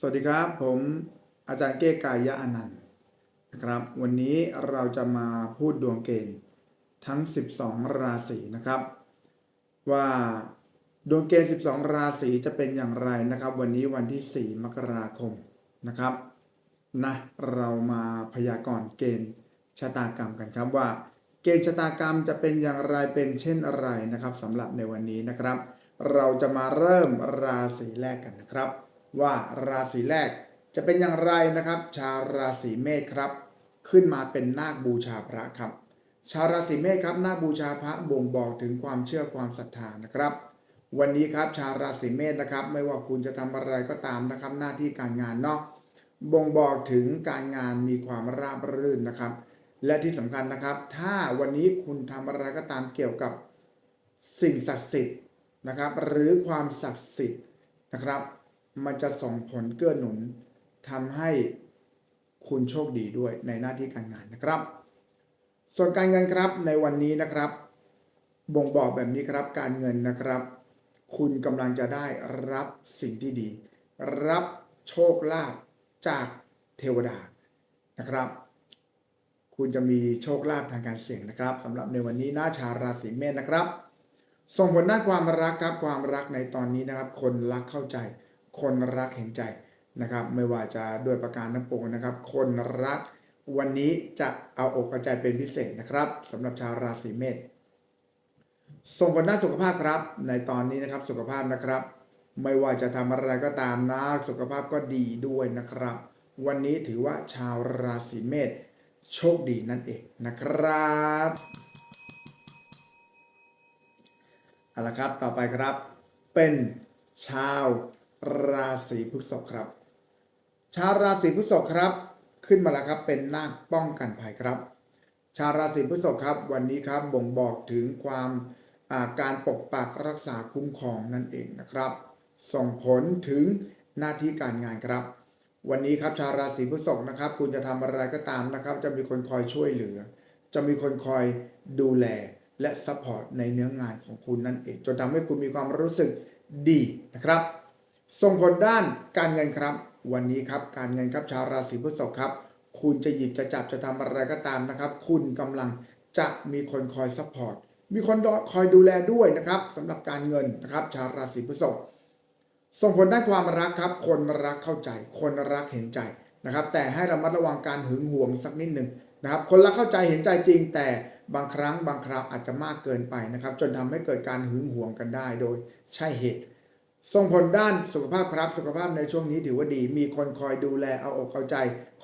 สวัสดีครับผมอาจารย์เก้กายะอนันต์นะครับ วันนี้เราจะมาพูดดวงเกณฑ์ทั้ง 12 ราศีนะครับ ว่าดวงเกณฑ์ 12 ราศีจะเป็นอย่างไรนะครับ วันนี้วันที่ 4 มกราคมนะครับนะเรามาพยากรณ์เกณฑ์ชะตากรรมกันครับว่า เกณฑ์ชะตากรรมจะเป็นอย่างไรเป็นเช่นอะไรนะครับสำหรับในวันนี้นะครับ เราจะมาเริ่มราศีแรกกันนะครับ ว่าราศีแรกจะเป็นอย่างไรนะครับ ชาวราศีเมษครับ ขึ้นมาเป็นนาคบูชาพระครับ ชาวราศีเมษครับนาคบูชาพระบ่งบอกถึงความเชื่อความศรัทธานะครับ วันนี้ครับชาวราศีเมษนะครับ ไม่ว่าคุณจะทำอะไรก็ตามนะครับ หน้าที่การงานเนาะบ่งบอกถึงการงานมีความราบรื่นนะครับ และที่สำคัญนะครับ ถ้าวันนี้คุณทำอะไรก็ตามเกี่ยวกับสิ่งศักดิ์สิทธิ์นะครับ หรือความศักดิ์สิทธิ์นะครับ มันจะส่งผลเกื้อหนุนทำให้คุณโชคดีด้วยในหน้าที่การงานนะครับ ส่วนการเงินครับในวันนี้นะครับ บ่งบอกแบบนี้ครับการเงินนะครับ คุณกำลังจะได้รับสิ่งที่ดี รับโชคลาภจากเทวดานะครับ คุณจะมีโชคลาภทางการเสี่ยงนะครับสำหรับในวันนี้หน้าชาราศีเมษนะครับ ส่งผลด้านความรักครับความรักในตอนนี้นะครับ คนรักเข้าใจ คนรักเห็นใจนะครับ ไม่ว่าจะด้วยประการทั้งปวงนะครับ คนรักวันนี้จะเอาอกเอาใจเป็นพิเศษนะครับสำหรับชาวราศีเมษส่งผลด้านสุขภาพครับ ในตอนนี้นะครับสุขภาพนะครับ ไม่ว่าจะทำอะไรก็ตามนะสุขภาพก็ดีด้วยนะครับ วันนี้ถือว่าชาวราศีเมษโชคดีนั่นเองนะครับเอาละครับต่อไปครับ เป็นชาว ราศีพฤษภครับ ชาวราศีพฤษภครับ ขึ้นมาแล้วครับเป็นนาคป้องกันภัยครับ ชาวราศีพฤษภครับ วันนี้ครับบ่งบอกถึงความาการปกปักรักษาคุ้มครองนั่นเองนะครับ ส่งผลถึงหน้าที่การงานครับ วันนี้ครับชาวราศีพฤษภนะครับ คุณจะทำอะไรก็ตามนะครับ จะมีคนคอยช่วยเหลือ จะมีคนคอยดูแลและซัพพอร์ตในเนื้องานของคุณนั่นเองจนทำให้คุณมีความรู้สึกดีนะครับ ส่งผลด้านการเงินครับ วันนี้ครับการเงินครับชาวราศีพฤษภครับ คุณจะหยิบจะจับจะทำอะไรก็ตามนะครับ คุณกำลังจะมีคนคอยซัพพอร์ตมีคนคอยดูแลด้วยนะครับสำหรับการเงินนะครับ ชาวราศีพฤษภส่งผลด้านความรักครับ คนรักเข้าใจ คนรักเห็นใจนะครับ แต่ให้ระมัดระวังการหึงหวงสักนิดหนึ่งนะครับ คนรักเข้าใจเห็นใจจริง แต่บางครั้งบางคราวอาจจะมากเกินไปนะครับ จนทำให้เกิดการหึงหวงกันได้โดยใช่เหตุ ส่งผลด้านสุขภาพครับสุขภาพในช่วงนี้ถือว่าดี มีคนคอยดูแลเอาอกเอาใจ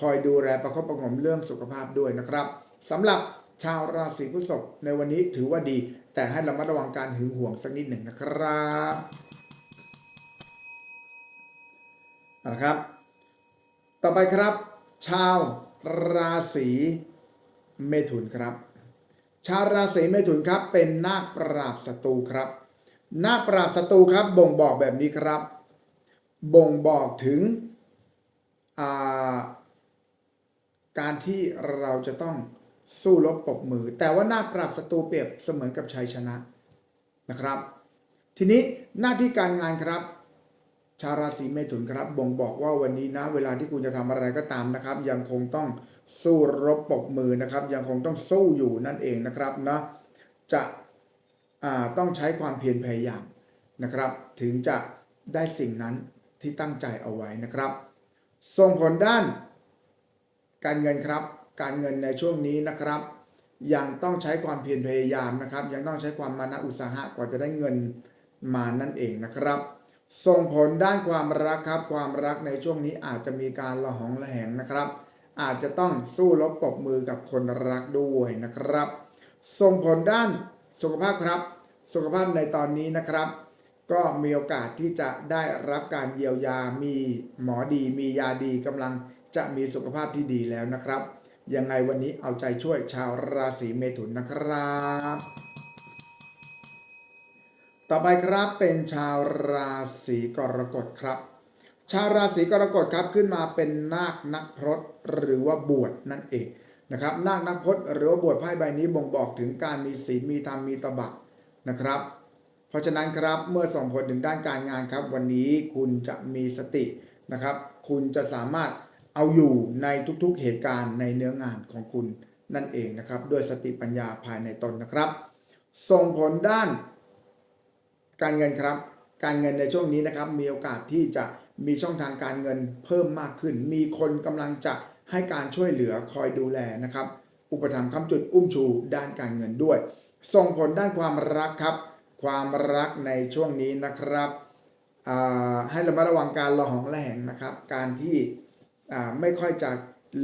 คอยดูแลประคบประหงมเรื่องสุขภาพด้วยนะครับสำหรับชาวราศีพฤษภในวันนี้ถือว่าดี แต่ให้ระมัดระวังการหึงหวงสักนิดหนึ่งนะครับนะครับ ต่อไปครับ ชาวราศีเมถุนครับ ชาวราศีเมถุนครับเป็นนาคปราบศัตรูครับ หน้าปราบศัตรูครับ บ่งบอกแบบนี้ครับ บ่งบอกถึงาการที่เราจะต้องสู้รบปบมือ แต่ว่าหน้าปราบศัตรูเปรียบเสมือนกับชัยชนะนะครับ ทีนี้หน้าที่การงานครับ ชาวราศีเมถุนครับ บ่งบอกว่าวันนี้นะ เวลาที่คุณจะทำอะไรก็ตามนะครับ ยังคงต้องสู้รบปบมือนะครับ ยังคงต้องสู้อยู่นั่นเองนะครับนะจะ ต้องใช้ความเพียรพยายามนะครับ ถึงจะได้สิ่งนั้นที่ตั้งใจเอาไว้นะครับ ส่งผลด้าน การเงินครับ การเงินในช่วงนี้นะครับ ยังต้องใช้ความเพียรพยายามนะครับ ยังต้องใช้ความมานะอุตสาหะกว่าจะได้เงินมานั่นเองนะครับ ส่งผลด้านความรักครับความรักในช่วงนี้อาจจะมีการละหองละแหงนะครับ อาจจะต้องสู้รบปรบมือกับคนรักด้วยนะครับ ส่งผลด้านสุขภาพครับ สุขภาพในตอนนี้นะครับ ก็มีโอกาสที่จะได้รับการเยียวยา มีหมอดี มียาดีกำลังจะมีสุขภาพที่ดีแล้วนะครับ ยังไงวันนี้เอาใจช่วยชาวราศีเมถุนนะครับ ต่อไปครับเป็นชาวราศีกรกฎครับ ชาวราศีกรกฎครับขึ้นมาเป็นนาคนักพรตหรือว่าบวชนั่นเองนะครับนาคนักพรตหรือว่าบวชไพ่ใบนี้บ่งบอกถึงการมีศีลมีธรรมมีตบะ นะครับ เพราะฉะนั้นครับเมื่อส่งผลถึงด้านการงานครับ วันนี้คุณจะมีสตินะครับ คุณจะสามารถเอาอยู่ในทุกๆเหตุการณ์ในเนื้องานของคุณนั่นเองนะครับ ด้วยสติปัญญาภายในตนนะครับ ส่งผลด้าน การเงินครับ การเงินในช่วงนี้นะครับ มีโอกาสที่จะมีช่องทางการเงินเพิ่มมากขึ้น มีคนกำลังจะให้การช่วยเหลือคอยดูแลนะครับ อุปถัมภ์คำจุดอุ้มชูด้านการเงินด้วย ส่งผลด้านความรักครับ ความรักในช่วงนี้นะครับให้ระมัดระวังการระหองระแหงนะครับ การที่ไม่ค่อยจะ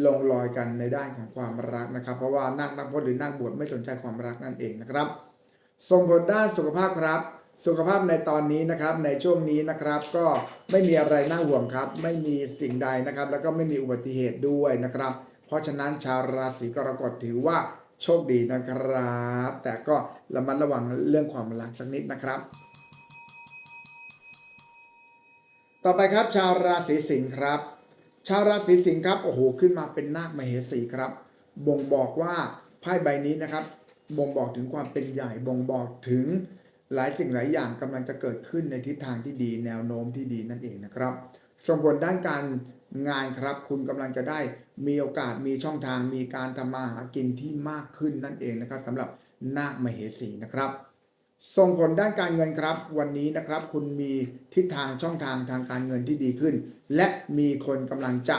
ลงรอยกันในด้านของความรักนะครับ เพราะว่านักนักพจน์หรือนักบวชไม่สนใจความรักนั่นเองนะครับส่งผลด้านสุขภาพครับ สุขภาพในตอนนี้นะครับ ในช่วงนี้นะครับ ก็ไม่มีอะไรน่าห่วงครับ ไม่มีสิ่งใดนะครับ แล้วก็ไม่มีอุบัติเหตุด้วยนะครับ เพราะฉะนั้นชาวราศีกรกฎถือว่า โชคดีนะครับ แต่ก็ระมัดระวังเรื่องความรักสักนิดนะครับ ต่อไปครับชาวราศีสิงห์ครับ ชาวราศีสิงห์ครับโอ้โหขึ้นมาเป็นนาคมเหสีครับ บ่งบอกว่าไพ่ใบนี้นะครับ บ่งบอกถึงความเป็นใหญ่บ่งบอกถึงหลายสิ่งหลายอย่างกำลังจะเกิดขึ้นในทิศทางที่ดีแนวโน้มที่ดีนั่นเองนะครับส่งผลด้านการ งานครับคุณกำลังจะได้มีโอกาสมีช่องทางมีการทำมาหากินที่มากขึ้นนั่นเองนะครับสำหรับนาคมเหสีนะครับ ส่งผลด้านการเงินครับ วันนี้นะครับคุณมีทิศทางช่องทางทางการเงินที่ดีขึ้น และมีคนกำลังจะ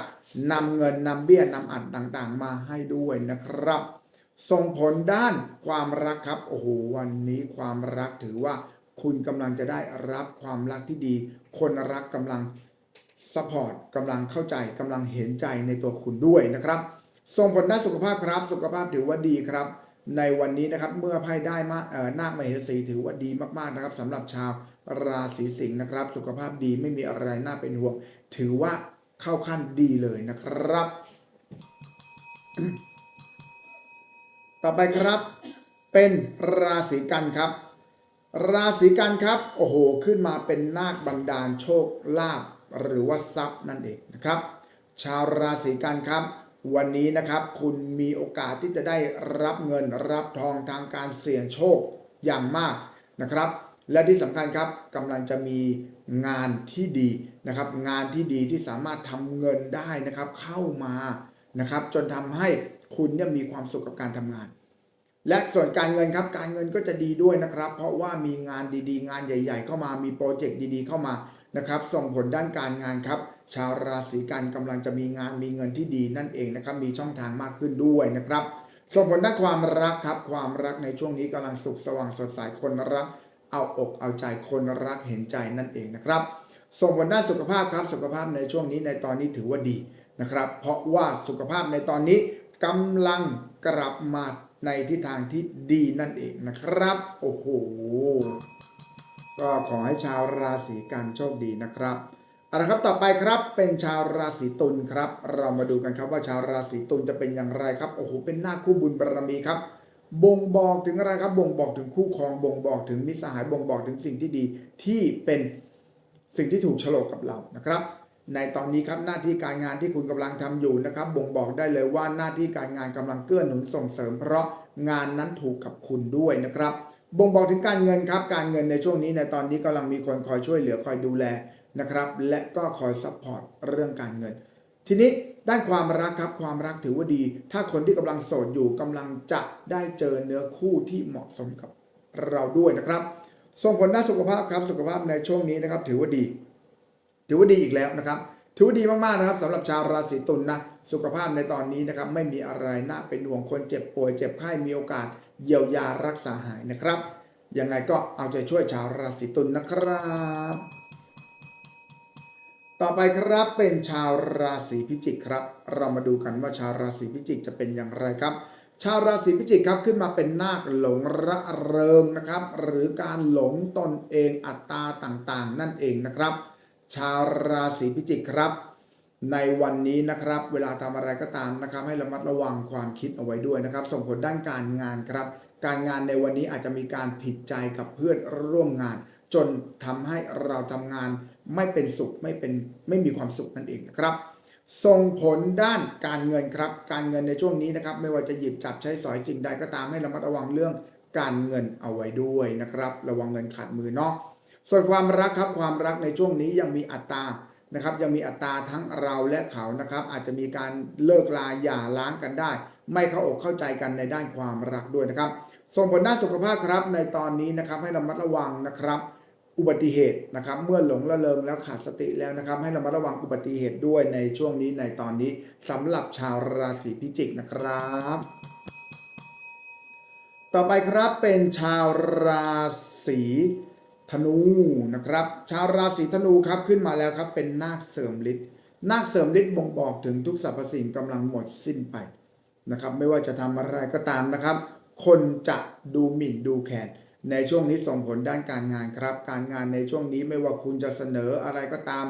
นำเงินนำเบี้ยนำอัดต่างๆ มาให้ด้วยนะครับ ส่งผลด้านความรักครับโอ้โหวันนี้ความรักถือว่าคุณกำลังจะได้รับความรักที่ดี คนรักกำลัง ซัพพอร์ตกำลังเข้าใจกำลังเห็นใจในตัวคุณด้วยนะครับส่งผลด้านสุขภาพครับ สุขภาพถือว่าดีครับ ในวันนี้นะครับเมื่อไพ่ได้มาเอ่อนาคมเหสีถือว่าดีมากๆนะครับสำหรับชาวราศีสิงห์นะครับ สุขภาพดีไม่มีอะไรน่าเป็นห่วง ถือว่าเข้าขั้นดีเลยนะครับ ต่อไปครับ เป็นราศีกันครับ ราศีกันครับ โอ้โห ขึ้นมาเป็นนาคบันดาลโชคลาภ หรือว่าทรัพย์นั่นเองนะครับ ชาวราศีกันครับ วันนี้นะครับคุณมีโอกาสที่จะได้รับเงินรับทองทางการเสี่ยงโชคอย่างมากนะครับ และที่สำคัญครับกำลังจะมีงานที่ดีนะครับ งานที่ดีที่สามารถทำเงินได้นะครับเข้ามานะครับ จนทำให้คุณเนี่ยมีความสุขกับการทำงาน และส่วนการเงินครับการเงินก็จะดีด้วยนะครับ เพราะว่ามีงานดีๆ งานใหญ่ ๆ เข้ามามีโปรเจกต์ดีๆ เข้ามา นะครับส่งผลด้านการงานครับ ชาวราศีกันกำลังจะมีงานมีเงินที่ดีนั่นเองนะครับ มีช่องทางมากขึ้นด้วยนะครับ ส่งผลด้านความรักครับ ความรักในช่วงนี้กำลังสุขสว่างสดใสคนรัก เอาอกเอาใจคนรักเห็นใจนั่นเองนะครับ ส่งผลด้านสุขภาพครับ สุขภาพในช่วงนี้ในตอนนี้ถือว่าดีนะครับ เพราะว่าสุขภาพในตอนนี้กำลังกลับมาในทิศทางที่ดีนั่นเองนะครับ โอ้โห ก็ขอให้ชาวราศีกันโชคดีนะครับเอาละครับต่อไปครับเป็นชาวราศีตุลครับ เรามาดูกันครับว่าชาวราศีตุลจะเป็นอย่างไรครับโอ้โหเป็นหน้าคู่บุญบารมีครับ บ่งบอกถึงอะไรครับ บ่งบอกถึงคู่ครอง บ่งบอกถึงมิตรสหายบ่งบอกถึงสิ่งที่ดีที่เป็นสิ่งที่ถูกโฉลกกับเรานะครับ ในตอนนี้ครับหน้าที่การงานที่คุณกำลังทำอยู่นะครับ บ่งบอกได้เลยว่าหน้าที่การงานกำลังเกื้อหนุนส่งเสริม เพราะงานนั้นถูกกับคุณด้วยนะครับ บ่งบอกถึงการเงินครับ การเงินในช่วงนี้ในตอนนี้กำลังมีคนคอยช่วยเหลือคอยดูแลนะครับ และก็คอยซัพพอร์ตเรื่องการเงิน ทีนี้ด้านความรักครับความรักถือว่าดี ถ้าคนที่กำลังโสดอยู่กำลังจะได้เจอเนื้อคู่ที่เหมาะสมกับเราด้วยนะครับ ส่งผลด้านสุขภาพครับสุขภาพในช่วงนี้นะครับ ถือว่าดี ถือว่าดีอีกแล้วนะครับถือว่าดีมากๆนะครับสำหรับชาวราศีตุลนะสุขภาพในตอนนี้นะครับไม่มีอะไรน่าเป็นห่วงคนเจ็บป่วยเจ็บไข้มีโอกาส เยียวยารักษาหายนะครับ ยังไงก็เอาใจช่วยชาวราศีตุลนะครับ ต่อไปครับเป็นชาวราศีพิจิกครับ เรามาดูกันว่าชาวราศีพิจิกจะเป็นอย่างไรครับ ชาวราศีพิจิกครับขึ้นมาเป็นนาคหลงระเริงนะครับ หรือการหลงตนเองอัตตาต่างๆ นั่นเองนะครับ ชาวราศีพิจิกครับ ในวันนี้นะครับ เวลาทำอะไรก็ตามนะครับ ให้ระมัดระวังความคิดเอาไว้ด้วยนะครับ ส่งผลด้านการงานครับ การงานในวันนี้อาจจะมีการผิดใจกับเพื่อนร่วมงาน จนทำให้เราทำงานไม่เป็นสุขไม่เป็นไม่มีความสุขนั่นเองนะครับ ส่งผลด้านการเงินครับ การเงินในช่วงนี้นะครับ ไม่ว่าจะหยิบจับใช้สอยสิ่งใดก็ตามให้ระมัดระวังเรื่องการเงินเอาไว้ด้วยนะครับ ระวังเงินขาดมือเนาะส่วนความรักครับความรักในช่วงนี้ยังมีอัตรา นะครับยังมีอัตราทั้งเราและเขานะครับ อาจจะมีการเลิกลาหย่าร้างกันได้ ไม่เข้าอกเข้าใจกันในด้านความรักด้วยนะครับ ส่งผลด้านสุขภาพครับในตอนนี้นะครับให้ระมัดระวังนะครับ อุบัติเหตุนะครับ เมื่อหลงละเลงแล้วขาดสติแล้วนะครับ ให้ระมัดระวังอุบัติเหตุด้วยในช่วงนี้ในตอนนี้สำหรับชาวราศีพิจิกนะครับ ต่อไปครับเป็นชาวราศี ธนูนะครับ ชาวราศีธนูครับขึ้นมาแล้วครับเป็นนาคเสริมฤทธิ์นาคเสริมฤทธิ์บ่งบอกถึงทุกสรรพสิ่งกำลังหมดสิ้นไปนะครับ ไม่ว่าจะทำอะไรก็ตามนะครับ คนจะดูหมิ่นดูแคลนในช่วงนี้ส่งผลด้านการงานครับ การงานในช่วงนี้ไม่ว่าคุณจะเสนออะไรก็ตาม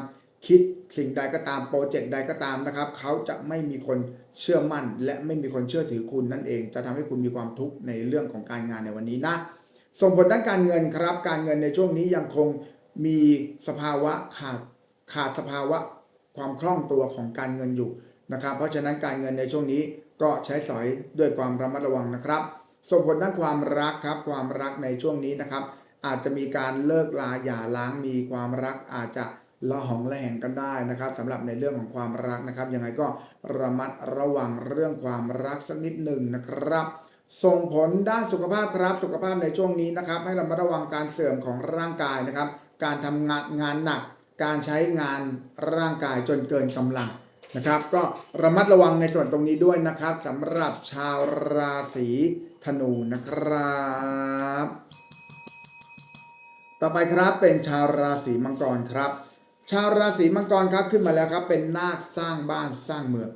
คิดสิ่งใดก็ตามโปรเจกต์ใดก็ตามนะครับ เขาจะไม่มีคนเชื่อมั่น และไม่มีคนเชื่อถือคุณนั่นเอง จะทำให้คุณมีความทุกข์ในเรื่องของการงานในวันนี้นะ ส่งผลด้านการเงินครับ การเงินในช่วงนี้ยังคงมีสภาวะขาดขาดสภาวะความคล่องตัวของการเงินอยู่นะครับ เพราะฉะนั้นการเงินในช่วงนี้ก็ใช้สอยด้วยความระมัดระวังนะครับ ส่งผลด้านความรักครับความรักในช่วงนี้นะครับ อาจจะมีการเลิกลาหย่าร้างมีความรักอาจจะละหองละแหงกันได้นะครับสำหรับในเรื่องของความรักนะครับยังไงก็ระมัดระวังเรื่องความรักสักนิดหนึ่งนะครับ ส่งผลด้านสุขภาพครับสุขภาพในช่วงนี้นะครับ ให้ระมัดระวังการเสื่อมของร่างกายนะครับ การทำงานงานหนัก การใช้งานร่างกายจนเกินกำลังนะครับ ก็ระมัดระวังในส่วนตรงนี้ด้วยนะครับสำหรับชาวราศีธนูนะครับ ต่อไปครับเป็นชาวราศีมังกรครับ ชาวราศีมังกรครับขึ้นมาแล้วครับเป็นนาคสร้างบ้านสร้างเมือง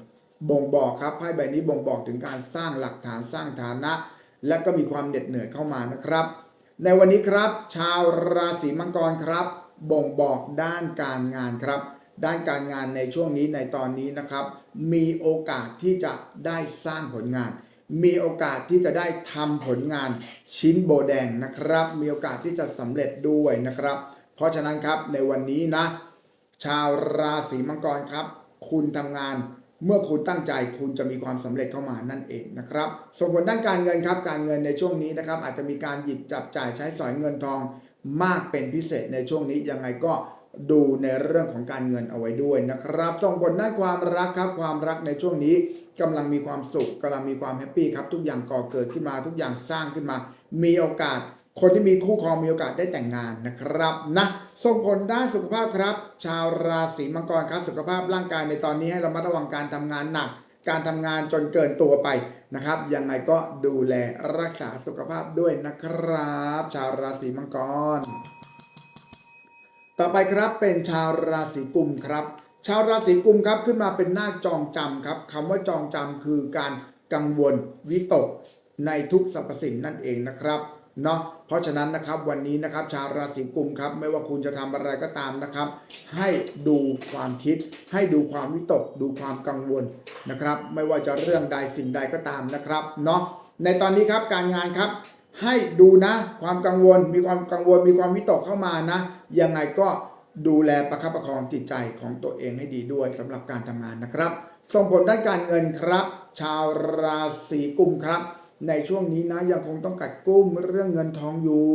บ่งบอกครับไพ่ใบนี้บ่งบอกถึงการสร้างหลักฐานสร้างฐานะ และก็มีความเหน็ดเหนื่อยเข้ามานะครับ ในวันนี้ครับ ชาวราศีมังกรครับ บ่งบอกด้านการงานครับ ด้านการงานในช่วงนี้ในตอนนี้นะครับ มีโอกาสที่จะได้สร้างผลงาน มีโอกาสที่จะได้ทำผลงานชิ้นโบแดงนะครับ มีโอกาสที่จะสำเร็จด้วยนะครับ เพราะฉะนั้นครับในวันนี้นะ ชาวราศีมังกรครับ คุณทำงาน เมื่อคุณตั้งใจคุณจะมีความสำเร็จเข้ามานั่นเองนะครับ ส่งผลด้านการเงินครับ การเงินในช่วงนี้นะครับ อาจจะมีการหยิบจับจ่ายใช้สอยเงินทองมากเป็นพิเศษในช่วงนี้ยังไงก็ดูในเรื่องของการเงินเอาไว้ด้วยนะครับส่งผลด้านความรักครับ ความรักในช่วงนี้กำลังมีความสุขกำลังมีความแฮปปี้ครับทุกอย่างก่อเกิดขึ้นมาทุกอย่างสร้างขึ้นมา มีโอกาส คนที่มีคู่ครองมีโอกาสได้แต่งงานนะครับนะส่งผลด้านสุขภาพครับ ชาวราศีมังกรครับ สุขภาพร่างกายในตอนนี้ให้เรามาระวังการทำงานหนัก การทำงานจนเกินตัวไปนะครับยังไงก็ดูแลรักษาสุขภาพด้วยนะครับ ชาวราศีมังกร ต่อไปครับเป็นชาวราศีกุมครับ ชาวราศีกุมครับขึ้นมาเป็นหน้าจองจำครับคำว่าจองจำคือการกังวลวิตกในทุกสรรพสิ่งนั่นเองนะครับ เนาะเพราะฉะนั้นนะครับวันนี้นะครับชาวราศีกุมครับ ไม่ว่าคุณจะทำอะไรก็ตามนะครับ ให้ดูความคิด ให้ดูความวิตก ดูความกังวลนะครับ ไม่ว่าจะเรื่องใดสิ่งใดก็ตามนะครับเนาะในตอนนี้ครับการงานครับ ให้ดูนะความกังวล มีความกังวล มีความวิตกเข้ามานะยังไงก็ดูแลประคับประคองจิตใจของตัวเองให้ดีด้วยสำหรับการทำงานนะครับ ส่งผลด้านการเงินครับ ชาวราศีกุมครับ ในช่วงนี้นะยังคงต้องกัดกุ้มเรื่องเงินทองอยู่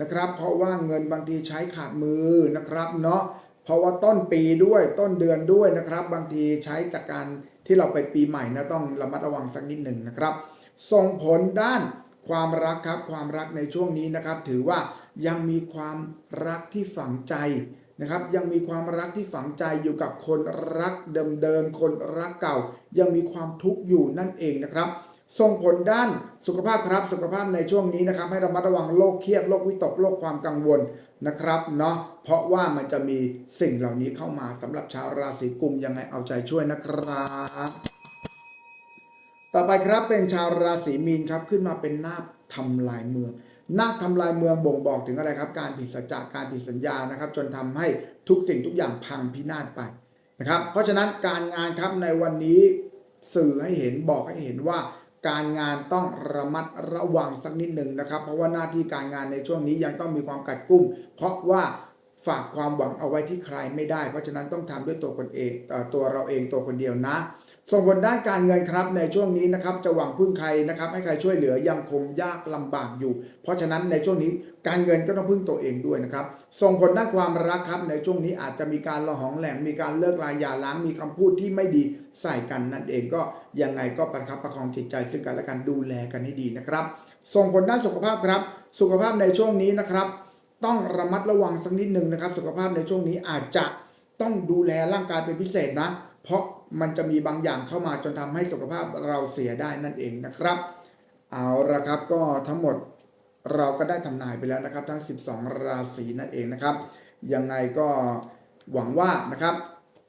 นะครับ เพราะว่าเงินบางทีใช้ขาดมือนะครับเนาะเพราะว่าต้นปีด้วยต้นเดือนด้วยนะครับ บางทีใช้จากการที่เราไปปีใหม่นะต้องระมัดระวังสักนิดหนึ่งนะครับ ส่งผลด้านความรักครับความรักในช่วงนี้นะครับ ถือว่ายังมีความรักที่ฝังใจนะครับ ยังมีความรักที่ฝังใจอยู่กับคนรักเดิมๆคนรักเก่า ยังมีความทุกข์อยู่นั่นเองนะครับ ส่งผลด้านสุขภาพครับสุขภาพในช่วงนี้นะครับ ให้ระมัดระวังโรคเครียดโรควิตกโรคความกังวลนะครับเนาะเพราะว่ามันจะมีสิ่งเหล่านี้เข้ามาสำหรับชาวราศีกุมยังไงเอาใจช่วยนะครับต่อไปครับเป็นชาวราศีมีนครับขึ้นมาเป็นนาคทำลายเมืองนาคทำลายเมืองบ่งบอกถึงอะไรครับ การผิดสัจจะการผิดสัญญานะครับ จนทำให้ทุกสิ่งทุกอย่างพังพินาศไปนะครับ เพราะฉะนั้นการงานครับในวันนี้สื่อให้เห็นบอกให้เห็นว่า การงานต้องระมัดระวังสักนิดหนึ่งนะครับ เพราะว่าหน้าที่การงานในช่วงนี้ยังต้องมีความกัดกุ้ม เพราะว่าฝากความหวังเอาไว้ที่ใครไม่ได้ เพราะฉะนั้นต้องทำด้วยตัวคนเองตัวเราเองตัวคนเดียวนะส่งผลด้านการเงินครับในช่วงนี้นะครับจะหวังพึ่งใครนะครับให้ใครช่วยเหลือยังคงยากลำบากอยู่ เพราะฉะนั้นในช่วงนี้ การเงินก็ต้องพึ่งตัวเองด้วยนะครับ ส่งผลด้านความรักครับในช่วงนี้อาจจะมีการระหองแหลมมีการเลิกลาหย่าร้างมีคำพูดที่ไม่ดีใส่กันนั่นเองก็ยังไงก็ประคับประคองจิตใจซึ่งกันและกันดูแลกันให้ดีนะครับ ส่งผลด้านสุขภาพครับ สุขภาพในช่วงนี้นะครับ ต้องระมัดระวังสักนิดหนึ่งนะครับ สุขภาพในช่วงนี้อาจจะต้องดูแลร่างกายเป็นพิเศษนะ เพราะมันจะมีบางอย่างเข้ามาจนทำให้สุขภาพเราเสียได้นั่นเองนะครับ เอาละครับก็ทั้งหมด เราก็ได้ทำนายไปแล้วนะครับ ทั้ง 12 ราศีนั่นเองนะครับยังไงก็หวังว่านะครับ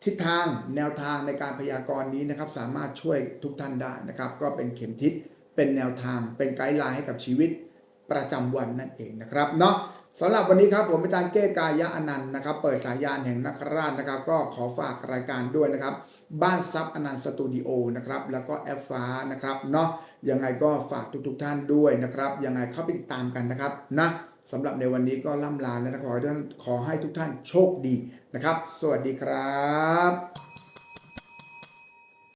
ทิศทางแนวทางในการพยากรณ์นี้นะครับ สามารถช่วยทุกท่านได้นะครับ ก็เป็นเข็มทิศเป็นแนวทางเป็นไกด์ไลน์ให้กับชีวิตประจำวันนั่นเองนะครับเนาะสำหรับวันนี้ครับผมอาจารย์เก้กายะอนันต์นะครับ เปิดสายยานแห่งนักราชนะครับ ก็ขอฝากรายการด้วยนะครับ บ้านซับอนันต์สตูดิโอนะครับแล้วก็แอฟฟ้านะครับเนาะยังไงก็ฝากทุกๆท่านด้วยนะครับยังไงเข้าไปติดตามกันนะครับนะสำหรับในวันนี้ก็ล่ำลาแล้วนะขอให้ทุกท่านโชคดีนะครับ สวัสดีครับ